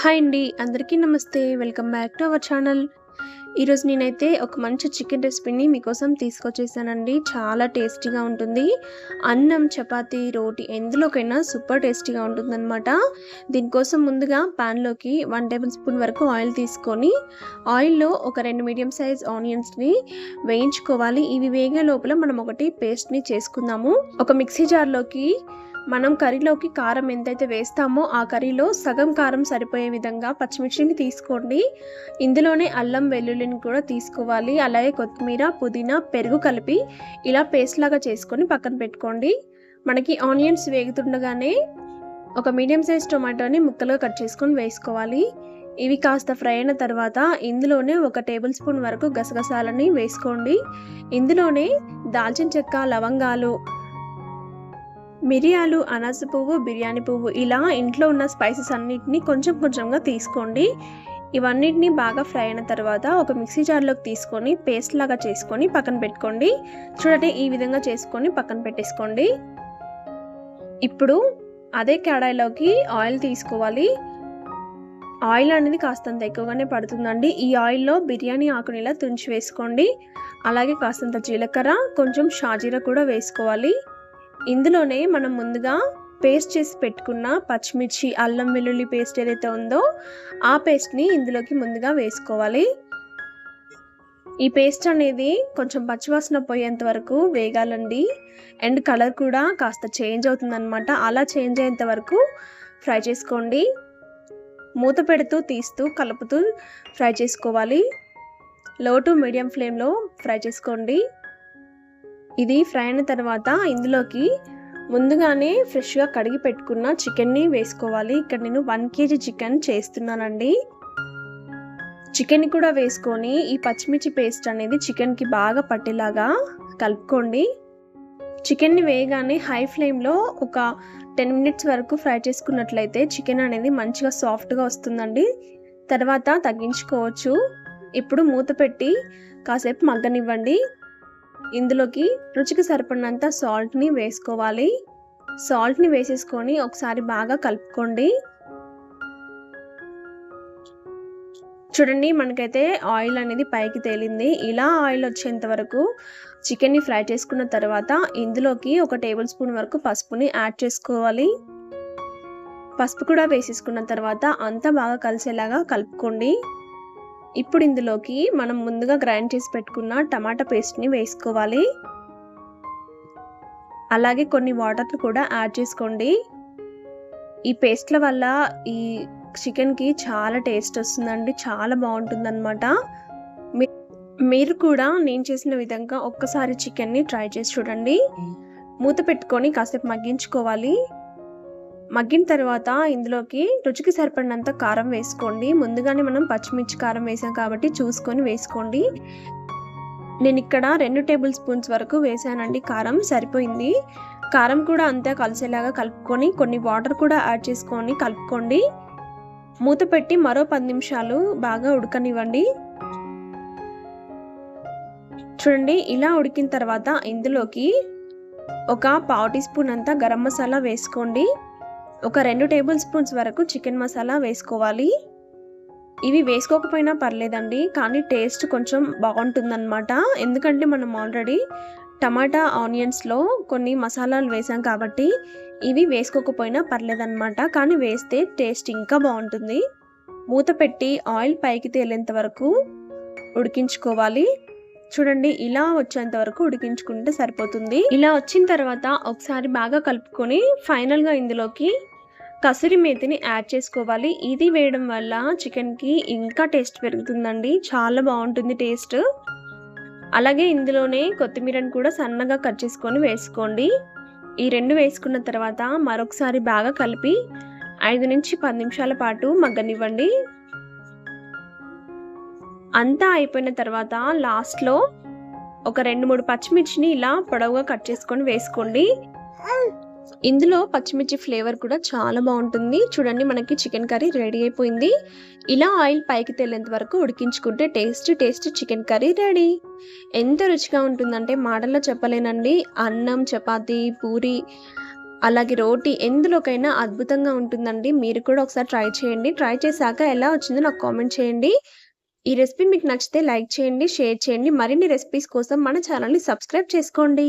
Hi అండి అందరికీ నమస్తే. Welcome back to our channel. ఈరోజు నేనైతే ఒక మంచి చికెన్ రెసిపీని మీకోసం తీసుకొచ్చేసానండి. చాలా టేస్టీగా ఉంటుంది. అన్నం చపాతి రోటీ ఎందులోకైనా సూపర్ టేస్టీగా ఉంటుందన్నమాట. దీనికోసం ముందుగా ప్యాన్లోకి వన్ టేబుల్ స్పూన్ వరకు ఆయిల్ తీసుకొని ఆయిల్లో ఒక రెండు మీడియం సైజ్ ఆనియన్స్ని వేయించుకోవాలి. ఇవి వేగే లోపల మనం ఒకటి పేస్ట్ని చేసుకుందాము. ఒక మిక్సీ జార్లోకి మనం కర్రీలోకి కారం ఎంతైతే వేస్తామో ఆ కర్రీలో సగం కారం సరిపోయే విధంగా పచ్చిమిర్చిని తీసుకోండి. ఇందులోనే అల్లం వెల్లుల్లిని కూడా తీసుకోవాలి. అలాగే కొత్తిమీర పుదీనా పెరుగు కలిపి ఇలా పేస్ట్ లాగా చేసుకొని పక్కన పెట్టుకోండి. మనకి ఆనియన్స్ వేగుతుండగానే ఒక మీడియం సైజ్ టొమాటోని ముక్కలుగా కట్ చేసుకొని వేసుకోవాలి. ఇవి కాస్త ఫ్రై అయిన తర్వాత ఇందులోనే ఒక టేబుల్ స్పూన్ వరకు గసగసాలని వేసుకోండి. ఇందులోనే దాల్చిన చెక్క లవంగాలు మిరియాలు అనాస పువ్వు బిర్యానీ పువ్వు ఇలా ఇంట్లో ఉన్న స్పైసెస్ అన్నిటిని కొంచెం కొంచెంగా తీసుకోండి. ఇవన్నిటిని బాగా ఫ్రై అయిన తర్వాత ఒక మిక్సీ జార్లోకి తీసుకొని పేస్ట్ లాగా చేసుకొని పక్కన పెట్టుకోండి. చూడండి ఈ విధంగా చేసుకొని పక్కన పెట్టేసుకోండి. ఇప్పుడు అదే కడాయిలోకి ఆయిల్ తీసుకోవాలి. ఆయిల్ అనేది కాస్తంత ఎక్కువగానే పడుతుందండి. ఈ ఆయిల్లో బిర్యానీ ఆకుని ఇలా తుంచి వేసుకోండి. అలాగే కాస్తంత జీలకర్ర కొంచెం షాజీరా కూడా వేసుకోవాలి. ఇందులోనే మనం ముందుగా పేస్ట్ చేసి పెట్టుకున్న పచ్చిమిర్చి అల్లం వెల్లుల్లి పేస్ట్ ఏదైతే ఉందో ఆ పేస్ట్ని ఇందులోకి ముందుగా వేసుకోవాలి. ఈ పేస్ట్ అనేది కొంచెం పచ్చివాసన పోయేంత వరకు వేగాలండి. అండ్ కలర్ కూడా కాస్త చేంజ్ అవుతుందన్నమాట. అలా చేంజ్ అయ్యేంత వరకు ఫ్రై చేసుకోండి. మూత పెడుతూ తీస్తూ కలుపుతూ ఫ్రై చేసుకోవాలి. లో టు మీడియం ఫ్లేమ్లో ఫ్రై చేసుకోండి. ఇది ఫ్రై అయిన తర్వాత ఇందులోకి ముందుగానే ఫ్రెష్గా కడిగి పెట్టుకున్న చికెన్ని వేసుకోవాలి. ఇక్కడ నేను వన్ కేజీ చికెన్ చేస్తున్నానండి. చికెన్ కూడా వేసుకొని ఈ పచ్చిమిర్చి పేస్ట్ అనేది చికెన్కి బాగా పట్టేలాగా కలుపుకోండి. చికెన్ని వేయగానే హై ఫ్లేమ్లో ఒక టెన్ మినిట్స్ వరకు ఫ్రై చేసుకున్నట్లయితే చికెన్ అనేది మంచిగా సాఫ్ట్గా వస్తుందండి. తర్వాత తగ్గించుకోవచ్చు. ఇప్పుడు మూత పెట్టి కాసేపు మగ్గనివ్వండి. ఇందులోకి రుచికి సరిపడినంత సాల్ట్ని వేసుకోవాలి. సాల్ట్ని వేసేసుకొని ఒకసారి బాగా కలుపుకోండి. చూడండి మనకైతే ఆయిల్ అనేది పైకి తేలింది. ఇలా ఆయిల్ వచ్చేంత వరకు చికెన్ని ఫ్రై చేసుకున్న తర్వాత ఇందులోకి ఒక టేబుల్ స్పూన్ వరకు పసుపుని యాడ్ చేసుకోవాలి. పసుపు కూడా వేసేసుకున్న తర్వాత అంతా బాగా కలిసేలాగా కలుపుకోండి. ఇప్పుడు ఇందులోకి మనం ముందుగా గ్రైండ్ చేసి పెట్టుకున్న టమాటా పేస్ట్ని వేసుకోవాలి. అలాగే కొన్ని వాటర్ కూడా యాడ్ చేసుకోండి. ఈ పేస్ట్ల వల్ల ఈ చికెన్కి చాలా టేస్ట్ వస్తుందండి చాలా బాగుంటుంది అనమాట మీరు కూడా నేను చేసిన విధంగా ఒక్కసారి చికెన్ని ట్రై చేసి చూడండి. మూత పెట్టుకొని కాసేపు మగ్గించుకోవాలి. మగ్గిన తర్వాత ఇందులోకి రుచికి సరిపడినంత కారం వేసుకోండి. ముందుగానే మనం పచ్చిమిర్చి కారం వేసాం కాబట్టి చూసుకొని వేసుకోండి. నేను ఇక్కడ రెండు టేబుల్ స్పూన్స్ వరకు వేసానండి. కారం సరిపోయింది. కారం కూడా అంతే కలిసేలాగా కలుపుకొని కొన్ని వాటర్ కూడా యాడ్ చేసుకొని కలుపుకోండి. మూత పెట్టి మరో పది నిమిషాలు బాగా ఉడకనివ్వండి. చూడండి ఇలా ఉడికిన తర్వాత ఇందులోకి ఒక పావు టీ స్పూన్ అంతా గరం మసాలా వేసుకోండి. ఒక రెండు టేబుల్ స్పూన్స్ వరకు చికెన్ మసాలా వేసుకోవాలి. ఇవి వేసుకోకపోయినా పర్లేదండి కానీ టేస్ట్ కొంచెం బాగుంటుందన్నమాట. ఎందుకంటే మనం ఆల్రెడీ టమాటా ఆనియన్స్లో కొన్ని మసాలాలు వేసాం కాబట్టి ఇవి వేసుకోకపోయినా పర్లేదన్నమాట. కానీ వేస్తే టేస్ట్ ఇంకా బాగుంటుంది. మూత పెట్టి ఆయిల్ పైకి తేలేంత వరకు ఉడికించుకోవాలి. చూడండి ఇలా వచ్చేంత వరకు ఉడికించుకుంటే సరిపోతుంది. ఇలా వచ్చిన తర్వాత ఒకసారి బాగా కలుపుకొని ఫైనల్గా ఇందులోకి కసూరి మేతిని యాడ్ చేసుకోవాలి. ఇది వేయడం వల్ల చికెన్కి ఇంకా టేస్ట్ పెరుగుతుందండి. చాలా బాగుంటుంది టేస్ట్. అలాగే ఇందులోనే కొత్తిమీరని కూడా సన్నగా కట్ చేసుకొని వేసుకోండి. ఈ రెండు వేసుకున్న తర్వాత మరొకసారి బాగా కలిపి ఐదు నుంచి పది నిమిషాల పాటు మగ్గనివ్వండి. అంతా అయిపోయిన తర్వాత లాస్ట్లో ఒక రెండు మూడు పచ్చిమిర్చిని ఇలా పొడవుగా కట్ చేసుకొని వేసుకోండి. ఇందులో పచ్చిమిర్చి ఫ్లేవర్ కూడా చాలా బాగుంటుంది. చూడండి మనకి చికెన్ కర్రీ రెడీ అయిపోయింది. ఇలా ఆయిల్ పైకి తేలేంత వరకు ఉడికించుకుంటే taste taste chicken curry ready. ఎంత రుచిగా ఉంటుందంటే మాటల్లో చెప్పలేనండి. అన్నం చపాతీ పూరి అలాగే రోటీ ఎందులోకైనా అద్భుతంగా ఉంటుందండి. మీరు కూడా ఒకసారి ట్రై చేయండి. ట్రై చేశాక ఎలా వచ్చిందో నాకు కామెంట్ చేయండి. ఈ రెసిపీ మీకు నచ్చితే లైక్ చేయండి షేర్ చేయండి. మరిన్ని రెసిపీస్ కోసం మన ఛానల్ని సబ్స్క్రైబ్ చేసుకోండి.